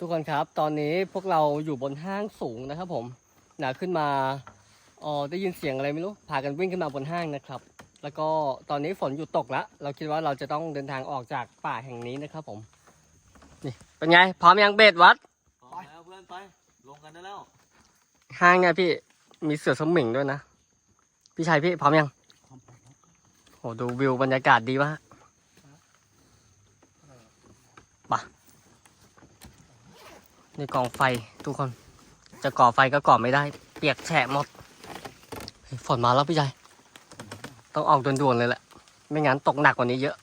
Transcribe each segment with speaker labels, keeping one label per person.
Speaker 1: ทุกคนครับ ตอนนี้พวกเราอยู่บนห้างสูงนะครับ ผมนะขึ้นมาอ๋อได้ยินเสียงอะไรไม่รู้พากันวิ่งขึ้นมาบนห้างนะครับ แล้วก็ตอนนี้ฝนหยุดตกแล้วเราคิดว่าเราจะต้องเดินทางออกจากป่าแห่งนี้นะครับ ผม นี่เป็นไงพร้อมยังเบสวัด
Speaker 2: พร้อมแล้วเพื่อนไปลงกันได้แล้ว
Speaker 1: ห้างเนี่ยพี่มีเสือสมิงด้วยนะพี่ชายพี่พร้อมยังโหดูวิวบรรยากาศดีมากปะ นี่กองไฟทุกคน จะก่อไฟก็ก่อไม่ได้ เปียกแฉะหมดเฮ้ยฝนมาแล้วพี่ชายต้องออกด่วนๆเลยแหละ ไม่งั้นตกหนักกว่านี้เยอะ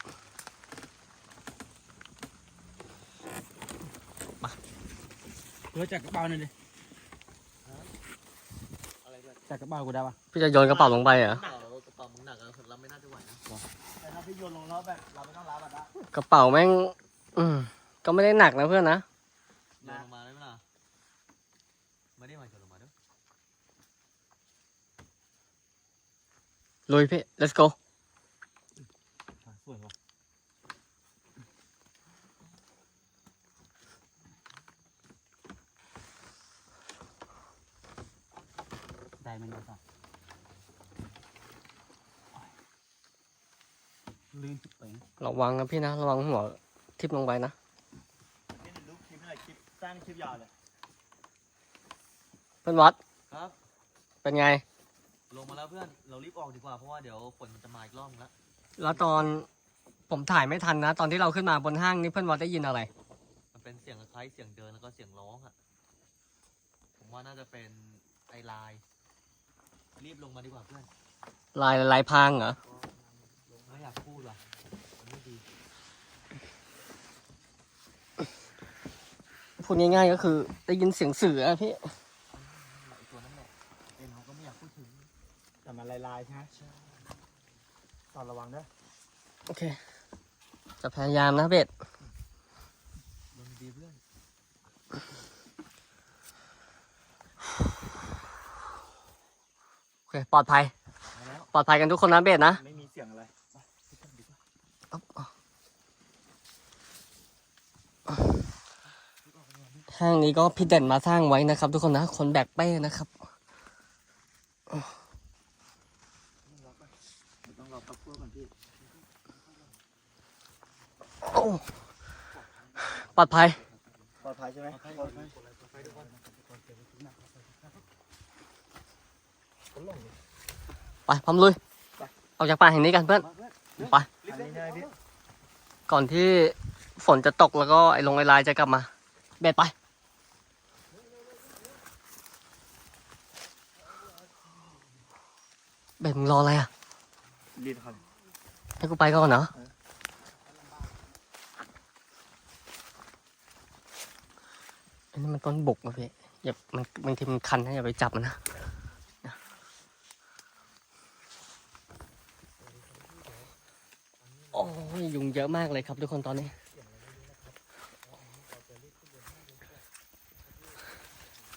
Speaker 3: เพื่อจัดกระเป๋าหน่อยดิ
Speaker 2: อะไรเพื่อน
Speaker 3: จัดกระเป๋ากูได้ปะ
Speaker 1: พี่จะโยนกระเป๋าลงไปเหรอ
Speaker 2: หนักเหรอกระเป๋ามึงหนักอะรับไม่น่าจะไหวนะ
Speaker 3: แต่ถ้าพี่โยนลงแล้วแบบเราไม่ต้องรับอะได้
Speaker 1: กระเป๋าแม่ง อืมก็ไม่ได้หนักนะเพื่อนนะ
Speaker 2: โยนลงมาได้ไหมล่ะไม่ได้มาโยนลงมาด้วย
Speaker 1: ลุยพี่ let's go
Speaker 3: สวยว่ะได้ไหมเนี่ยครับลื่นไป
Speaker 1: ระวังนะพี่นะ ระวังหัวทิ่มลงไปนะ
Speaker 3: นี่ดูคลิปอะไรคลิปสร้างคลิปยาวเลย
Speaker 1: เพื่อนวัด
Speaker 2: ครับ
Speaker 1: เป็นไง
Speaker 2: ลงมา แล้วเพื่อนเรารีบออกดีกว่าเพราะว่าเดี๋ยวฝนมันจะมาอีกรอบนึงแล้ว
Speaker 1: แล้วตอนผมถ่ายไม่ทันนะ ตอนที่เราขึ้นมาบนห้างนี่เพื่อนวัดได้ยินอะไร
Speaker 2: มันเป็นเสียงคล้ายๆเสียงเดินแล้วก็เสียงร้องอะผมว่าน่าจะเป็นไอไลน์รีบลงมาดีกว่าเพื่อน
Speaker 1: ลายลายพรางเหรอ
Speaker 2: ไม่อยากพูดว่ะมันไม่ดี
Speaker 1: พูดง่ายๆก็คือได้ยินเสียงเสือพี่
Speaker 2: ไอตัวนั้นแหละเอ็นเราก็ไม่อยากพูดถึง
Speaker 3: แต่มันลายๆใช่ไหมตอนระวังด้วย
Speaker 1: โอเค จะพยายามนะเบส
Speaker 2: ลงดีเพื่อน
Speaker 1: โอเค ปลอดภัย
Speaker 2: มาแล้ว
Speaker 1: ปลอดภัยกันทุกคนนะเบสนะ
Speaker 3: ไม่มีเสียงอะไร
Speaker 1: ห้างนี้ก็พี่เด่นมาสร้างไว้นะครับ ทุกคนนะ คนแบกเป้นะครับ
Speaker 3: ต้องรอพักพวกก่อนพี่
Speaker 1: โอ้ ปลอดภัย
Speaker 3: ปลอดภัยใช่ไหม
Speaker 2: ปลอดภัยปลอดภัยทุกคน
Speaker 1: ไปพร้อมลุยออกจากป่าแห่งนี้กันเพื่อน
Speaker 2: มาเพื่อน
Speaker 1: ไป
Speaker 2: รีบ
Speaker 3: อัน
Speaker 2: เล่น
Speaker 3: นี้ได้พี่
Speaker 1: ก่อนที่ฝนจะตกแล้วก็ไอ้ลงไอ้ลายจะกลับมา เบสไปเบสมึงรออะไรอะ
Speaker 3: รีบครับ
Speaker 1: ให้กูไปก่อนเนาะ อันนี้มันต้นบุกนะพี่อย่ามันบางทีมันคันนะอย่าไปจับมันนะโอ้ยยุงเยอะมากเลยครับทุกคนตอนนี้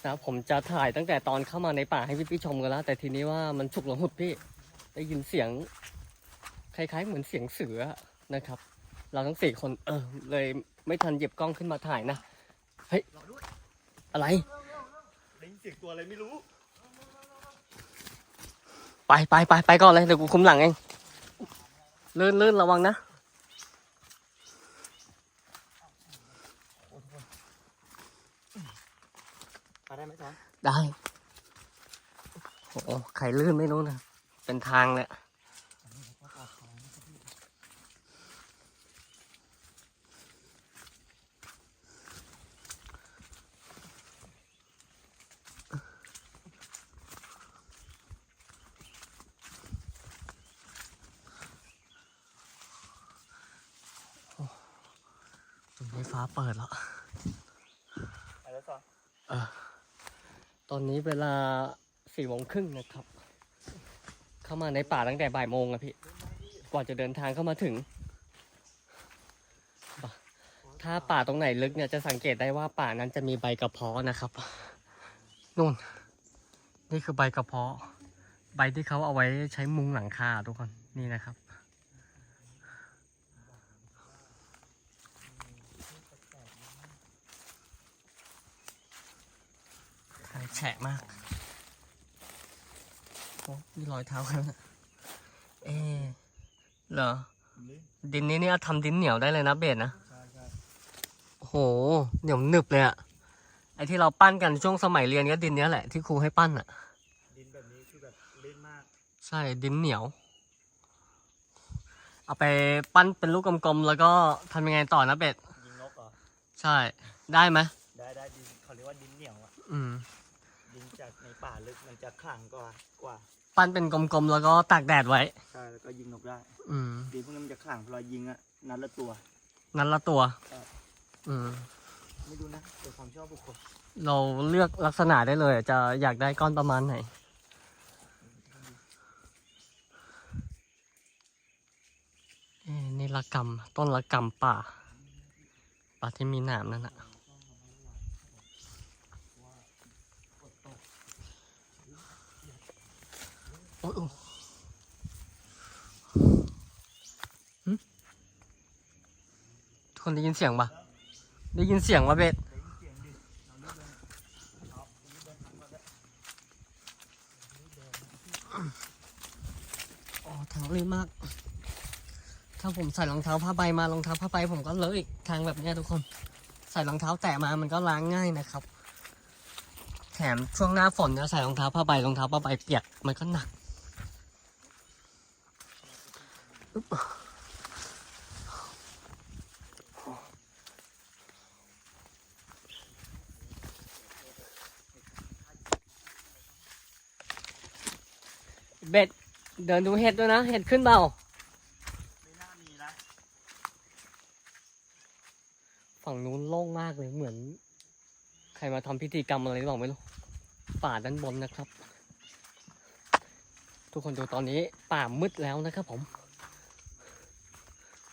Speaker 1: นะครับผมจะถ่ายตั้งแต่ตอนเข้ามาในป่าให้พี่ๆชมกันแล้ว แต่ทีนี้ว่ามันฉุกละหุดพี่ ได้ยินเสียง คล้ายๆ เหมือนเสียงเสือนะครับ เราทั้งสี่คนเออเลยไม่ทันหยิบกล้องขึ้นมาถ่ายนะ เฮ้ย อะไร
Speaker 3: ได้ยินเสียงตัวอะไรไม่รู้
Speaker 1: ไปไปไปไปก่อนเลยเดี๋ยวกูคุมหลังเองลื่นลื่นระวังนะ
Speaker 3: มาได้ไหมจ๊ะ
Speaker 1: ได้ โอ้โหใครลื่นไม่รู้นะ เป็นทางเลย นี้ฟ้าเปิดแล้ว
Speaker 3: อะไรต่อ
Speaker 1: ตอนนี้เวลาสี่โมงครึ่งนะครับ เข้ามาในป่าตั้งแต่บ่ายโมงอะพี่ กว่าจะเดินทางเข้ามาถึง ถ้าป่าตรงไหนลึกเนี่ยจะสังเกตได้ว่าป่านั้นจะมีใบกระเพาะนะครับนู่น นี่คือใบกระเพาะ ใบที่เขาเอาไว้ใช้มุงหลังคาทุกคน นี่นะครับ แฉะมากโอ้มีรอยเท้ากันนะเอ๊ะเหรอ
Speaker 3: ลื่น
Speaker 1: ดินนี้เนี่ยทำดินเหนียวได้เลยนะเบสนะ
Speaker 3: ใช่ใช่
Speaker 1: โอ้โห เหนียวหนึบเลยอะไอที่เราปั้นกันช่วงสมัยเรียนก็ดินเนี้ยแหละที่ครูให้ปั้นอะ
Speaker 3: ดินแบบนี้คือแบบลื่นมาก
Speaker 1: ใช่ดินเหนียว เอาไปปั้นเป็นลูกกลมๆแล้วก็ทำยังไงต่อนะเบส
Speaker 3: ยิงนกเหรอ
Speaker 1: ใช่ ได้ไหม
Speaker 3: ได้ได้ดินเขาเรียกว่าดินเหนียวอะ
Speaker 1: อืม
Speaker 3: ดินจากใน ป่าลึกมันจะขลังกว่ากว่า
Speaker 1: ปั้นเป็นกลมๆ แล้วก็ตากแดดไว้
Speaker 3: ใช่แล้วก็ยิงนกได้
Speaker 1: อืม
Speaker 3: ดินพวกนี้มันจะขลังพอเรายิงอะนัดละตัว
Speaker 1: นันละตัว
Speaker 3: ใช่
Speaker 1: อืม
Speaker 3: ไม่ดูนะเป็นความชอบบุคคล
Speaker 1: เราเลือกลักษณะได้เลยจะอยากได้ก้อนประมาณไหน เอ๊ะนี่ละกำต้นละกำป่า ป่าที่มีหนามนั่นอะโอ้ยโอ้ยหึ ทุกคนได้ยินเสียงปะได้ยินเสียงวะเบส
Speaker 3: ได้ยินเสียงเลือกเลยเอาอันนี้เดินทางมาแล้ว
Speaker 1: อ๋อทางลื่นมาก ถ้าผมใส่รองเท้าผ้าใบมารองเท้าผ้าใบผมก็เลอะอีกทางแบบนี้ทุกคน ใส่รองเท้าแตะมามันก็ล้างง่ายนะครับ แถมช่วงหน้าฝนเนี่ยใส่รองเท้าผ้าใบรองเท้าผ้าใบเปียกมันก็หนักอึ๊บ เบ็ด เดินดูเห็ดด้วยนะ เห็ดขึ้นเปล่า
Speaker 3: ไม่น่ามีนะ
Speaker 1: ฝั่งนู้นโล่งมากเลยเหมือน ใครมาทำพิธีกรรมอะไรหรือเปล่าไม่รู้ ป่าด้านบนนะครับ ทุกคนดูตอนนี้ป่ามืดแล้วนะครับผม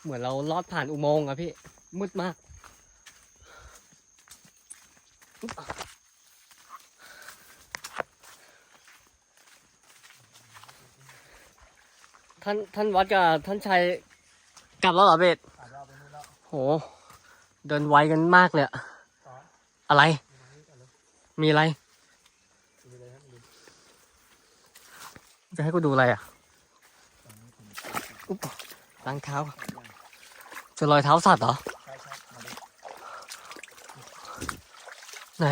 Speaker 1: เหมือนเราลอดผ่านอุโมงค์อะพี่ มืดมาก ท่านท่านวัดกับท่านชัยกลับแล้วเหรอเบส
Speaker 3: อ่านเราไปนู่นแล้ว
Speaker 1: โห เดินไวกันมากเลยอะ
Speaker 3: อะ
Speaker 1: ไร มีอะไร จะให้กูดูอะไรอะ
Speaker 3: ตอนนี้ผม
Speaker 1: อุ๊บล้างเท้า เจอรอยเท้าสัตว์เหรอ
Speaker 3: ใช่ใช่มาดู
Speaker 1: ไหน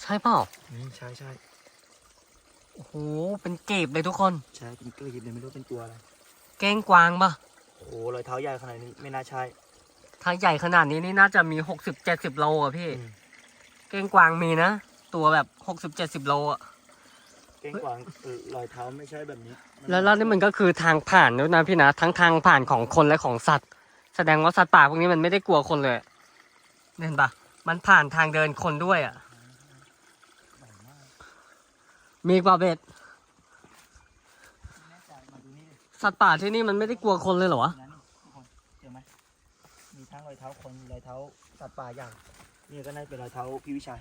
Speaker 1: ใช่เปล่า
Speaker 3: นี่ใช่ใช่
Speaker 1: โอ้โห เป็นเกบเลยทุกคน
Speaker 3: ใช่เป็นกลีบเลยไม่รู้เป็นตัวอะไร
Speaker 1: เก้งกวางปะ
Speaker 3: โอ้โหรอยเท้าใหญ่ขนาดนี้ไม่น่าใช่
Speaker 1: ถ้าใหญ่ขนาดนี้นี่น่าจะมีหกสิบเจ็ดสิบโลอะพี่
Speaker 3: อืม
Speaker 1: เก้งกวางมีนะ ตัวแบบหกสิบเจ็ดสิบโลอะ
Speaker 3: เก้งกวางเออรอยเท้าไม่ใช่แบบนี้
Speaker 1: แล้วแล้วนี่มันก็คือทางผ่านด้วยนะพี่นะทั้งทางผ่านของคนและของสัตว์ แสดงว่าสัตว์ป่าพวกนี้มันไม่ได้กลัวคนเลยเห็นปะมันผ่านทางเดินคนด้วยอะ
Speaker 3: ใหญ่มาก
Speaker 1: มีอีกเปล่าเบส
Speaker 3: ไม่แน่ใจมาดูนี่ดิ
Speaker 1: สัตว์ป่าที่นี่มันไม่ได้กลัวคนเลยเหรอวะ
Speaker 3: นั่นนี่ทุกคนเจอไหมมีทั้งรอยเท้าคนรอยเท้าสัตว์ป่าอย่างนี่ก็น่าจะเป็นรอยเท้าพี่วิชัย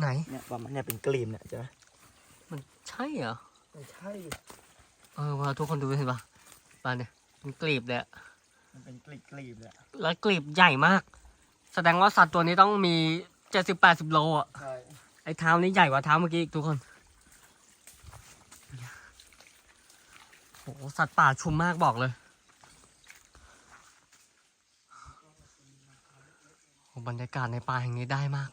Speaker 1: ไหน
Speaker 3: เนี่ยประมาณเนี่ยเป็นกลีมเนี่ยเจอไหม
Speaker 1: มัน ใช่เหรอ
Speaker 3: ไม่ใช่ดิ
Speaker 1: เออว่าทุกคนดูเห็นปะปลาเนี่ยมันกลีบเลยอะ
Speaker 3: มันเป็นกลีบกลีบเลยอะ
Speaker 1: แล้วกลีบใหญ่มาก แสดงว่าสัตว์ตัวนี้ต้องมีเจ็ดสิบแปดสิบโลอะ
Speaker 3: ใช่
Speaker 1: ไอ้เท้านี้ใหญ่กว่าเท้าเมื่อกี้อีกทุกคน โห สัตว์ป่าชุมมากบอกเลยโหบรรยากาศในป่าแห่งนี้ได้มาก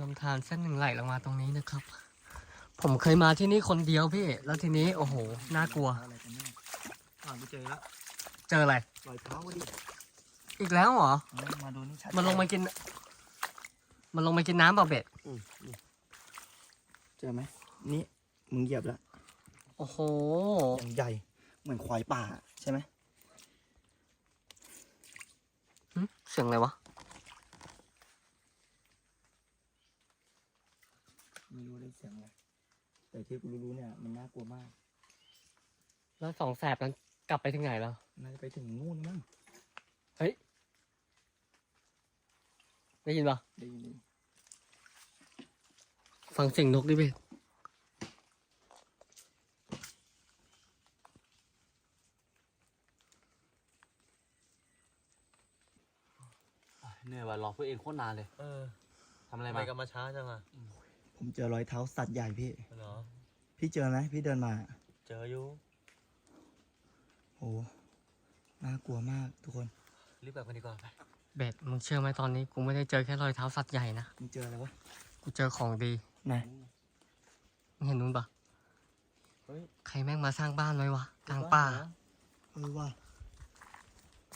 Speaker 1: ลำธารเส้นหนึ่งไหลลงมาตรงนี้นะครับ ผมเคยมาที่นี่คนเดียวพี่ แล้วทีนี้โอ้โหน่ากลัว
Speaker 3: อะไรกันแน่อ่าไม่เจอแล้ว
Speaker 1: เจออะไร
Speaker 3: รอยเท้าดิ
Speaker 1: อีกแล้วเหรอ
Speaker 3: เอามาดูนี่ชัด
Speaker 1: มันลงมากิน มันลงมากินน้ำเปล่าเบ็ด
Speaker 3: อืมนี่เจอไหมนี่มึงเหยียบแล้ว
Speaker 1: โอ้โห
Speaker 3: อย่างใหญ่ เหมือนควายป่าใช่ไหม
Speaker 1: หึเสียงอะไรวะ
Speaker 3: ไม่รู้ได้เสียงอะไรแต่ที่กูรู้ๆเนี่ยมันน่ากลัวมาก
Speaker 1: แล้วสองแสบนั้นกลับไปถึงไหนแล้ว
Speaker 3: น่าจะไปถึงนู่นมั้ง
Speaker 1: ได้ยินปะ
Speaker 3: ได้ยินดิ
Speaker 1: ฟังเสียงนกดิเบ็ด
Speaker 2: เหนื่อยว่ะรอเพื่อนเองโคตรนานเลยเออทำอะไร
Speaker 4: ทำ
Speaker 2: มา
Speaker 4: ไมกันมาช้าจังอะ
Speaker 3: ผมเจอรอยเท้าสัตว์ใหญ่พี่
Speaker 4: เหรอ
Speaker 3: พี่เจอไหมพี่เดินมา
Speaker 4: เจออยู่
Speaker 3: โอ้น่ากลัวมากทุกคน
Speaker 4: รีบกลับกันดีกว่าไป
Speaker 1: เบสมึงเชื่อไหมตอนนี้กูไม่ได้เจอแค่รอยเท้าสัตว์ใหญ่นะ
Speaker 3: มึงเจออะไรวะ
Speaker 1: กูเจอของดี
Speaker 3: ไหน
Speaker 1: มึงเห็นนู้นปะ
Speaker 2: เฮ้ย
Speaker 1: ใครแม่งมาสร้างบ้านไว้วะกลางป่า
Speaker 3: เออว่ะ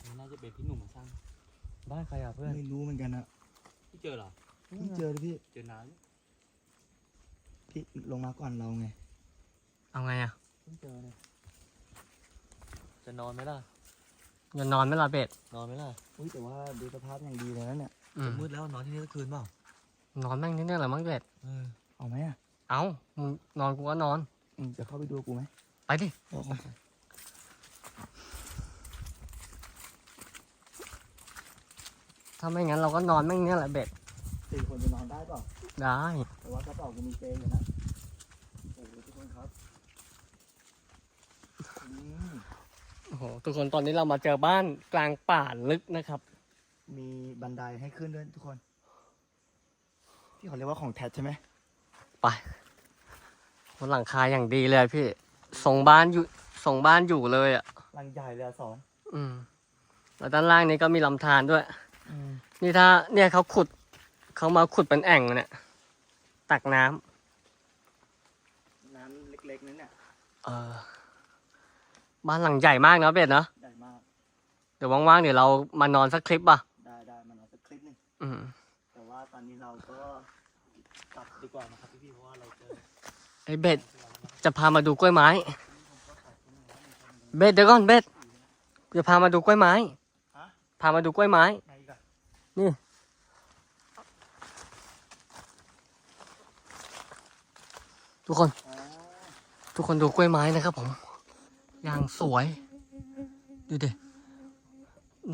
Speaker 2: นี่น่าจะเป็นพี่หนุ่มมาสร้าง บ้านใครอะเพื่อน
Speaker 3: ไม่รู้เหมือนกันนะ
Speaker 2: พี่เจอเหรอ
Speaker 3: พี่เจอเลยพี่
Speaker 2: เจอนาน
Speaker 3: พี่ล งมาก่อนเราไง
Speaker 1: เอาไงอะ
Speaker 2: เพิ่งเจอเลยจะนอนไหมล่ะ
Speaker 1: อย่านอนไหม่ละเบส
Speaker 4: นอนไหมล่ะ
Speaker 3: อุ้ยแต่ว่าดูสภาพอย่างดีเลยนะเนี่ย
Speaker 1: อื
Speaker 4: จะ
Speaker 1: ม
Speaker 4: มืดแล้วนอนที่นี่สักคืนเปล่าน
Speaker 1: อนแม่งนิดๆแหละมั้งเบส
Speaker 4: เออ
Speaker 3: เอาไหมอะ
Speaker 1: เอามึงนอนกูก็นอน
Speaker 3: อืมจะเข้าไปดูกูไหม
Speaker 1: ไปดิ
Speaker 3: เอาเอา
Speaker 1: ถ้าไม่งั้นเราก็นอนแม่งเนี่ยแหละเบส
Speaker 3: สี่คนจะนอนได้เปล่า
Speaker 1: ได้
Speaker 3: แต่ว่ากระเป๋ากูมีเจอยู่นะโอ้โหทุกคนครับอืม
Speaker 1: โอ้โหทุกคนตอนนี้เรามาเจอบ้านกลางป่าลึกนะครับ
Speaker 3: มีบันไดให้ขึ้นด้วยทุกคน ที่เขาเรียกว่าของแท้ใช่ไหม
Speaker 1: ไปบนหลังคาอย่างดีเลยพี่ส่งบ้านอยู่ส่งบ้านอยู่เลยอะ
Speaker 3: ลังใหญ่เลยอะสอน
Speaker 1: อืมแล้วด้านล่างนี้ก็มีลำธารด้วย
Speaker 3: อืม
Speaker 1: นี่ถ้าเนี่ยเขาขุดเขามาขุดเป็นแอ่งเนี่ย ตักน้ำ
Speaker 3: น้ำเล็กๆนั้นเนี่ย
Speaker 1: เออบ้านหลังใหญ่มากเนาะเบสเนาะ
Speaker 3: ใหญ่มาก
Speaker 1: เดี๋ยวว่างๆเดี๋ยวเรามานอนสักคลิปป่ะ
Speaker 3: ได้ได้มันเอาสักคลิปหนึง
Speaker 1: อืม
Speaker 3: แต่ว่าตอนนี้เราก็กลับดีกว่านะครับพี่ๆเพราะว่าเราเจอ
Speaker 1: ไอเบสจะพามาดูกล้วยไม้ เบสเดี๋ยวก่อนเบสจะพามาดูกล้วยไม้
Speaker 3: ฮะ
Speaker 1: พามาดูกล้วยไม้
Speaker 3: ไหนอีกอะ
Speaker 1: ทุกคน
Speaker 3: อ๋อ
Speaker 1: ทุกคนดูกล้วยไม้นะครับผมอย่างสวย ดูดิ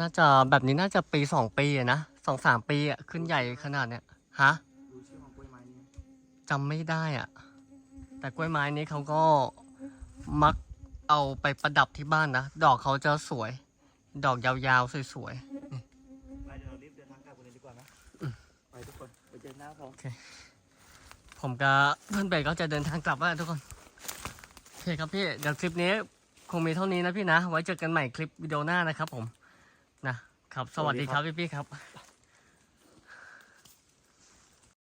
Speaker 1: น่าจะแบบนี้น่าจะปีสองปีอะนะสองสามปีอะขึ้นใหญ่ขนาดเนี้ยฮะ
Speaker 3: ดูชื่อของกล้วยไม้นี้
Speaker 1: จำไม่ได้อะแต่กล้วยไม้นี้เขาก็มักเอาไปประดับที่บ้านนะ ดอกเขาจะสวย ดอกยาวๆสวย
Speaker 3: ไปเดี๋ยวเรารีบเดินทางกลับกันเลยดีกว่านะไปทุกคนไปเจอหน้าเขา
Speaker 1: ๆ ผมกับเพื่อนเบสก็จะเดินทางกลับแล้วทุกคนโอเคครับพี่เดี๋ยวคลิปนี้คงมีเท่านี้นะพี่นะ ไว้เจอกันใหม่คลิปวิดีโอหน้านะครับผมนะครับสวัสดีครับพี่ๆครับ